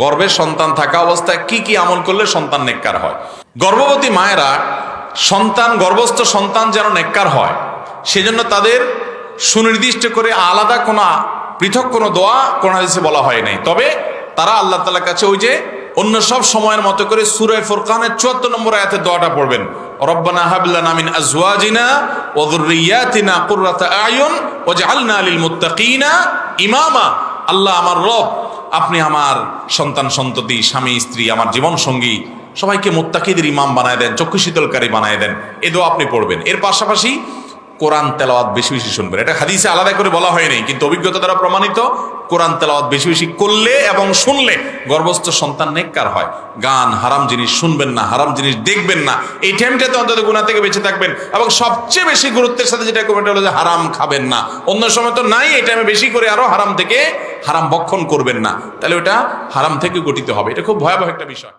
গর্ভের সন্তান থাকা অবস্থায় কি কি আমল করলে সন্তান নেককার হয়? গর্ভবতী মায়েরা সন্তান, গর্ভস্থ সন্তান যেন নেককার হয়, সেজন্য তাদের সুনির্দিষ্ট করে আলাদা কোনো পৃথক কোনো দোয়া কোন হাদিসে বলা হয় নাই। তবে তারা আল্লাহ তালার কাছে ওই যে অন্য সব সময়ের মতো করে সুরে ফুরকানের চুয়াত্তর নম্বর আয়াতের দোয়াটা পড়বেন। রব্বানা আয়ুন ইমামা। আল্লাহ আমার রব আপনি আমার সন্তান, সন্ততি, স্বামী, স্ত্রী, আমার জীবন সঙ্গী, সবাইকে মোত্তাকিদের ইমাম বানায় দেন, চক্ষু শীতলকারী বানায় দেন, এ দোয়া আপনি পড়বেন। এর পাশাপাশি কোরআন তেলাওয়াত বেশি বেশি শুনবেন। এটা হাদিসে আলাদা করে বলা হয়নি কিন্তু অভিজ্ঞতা দ্বারা প্রমাণিত, কোরআন তেলাওয়াত বেশি বেশি করলে এবং শুনলে গর্ভস্থ সন্তান নেককার হয়। গান হারাম জিনিস শুনবেন না, হারাম জিনিস দেখবেন না, এই টাইমটাতে অন্তত গুণা থেকে বেঁচে থাকবেন এবং সবচেয়ে বেশি গুরুত্বের সাথে যেটা করবেন এটা হলো যে হারাম খাবেন না। অন্য সময় তো নাই, এই টাইমে বেশি করে আরও হারাম থেকে হারাম বক্ষণ করবেন না। তাহলে ওটা হারাম থেকে গঠিত হবে। এটা খুব ভয়াবহ একটা বিষয়।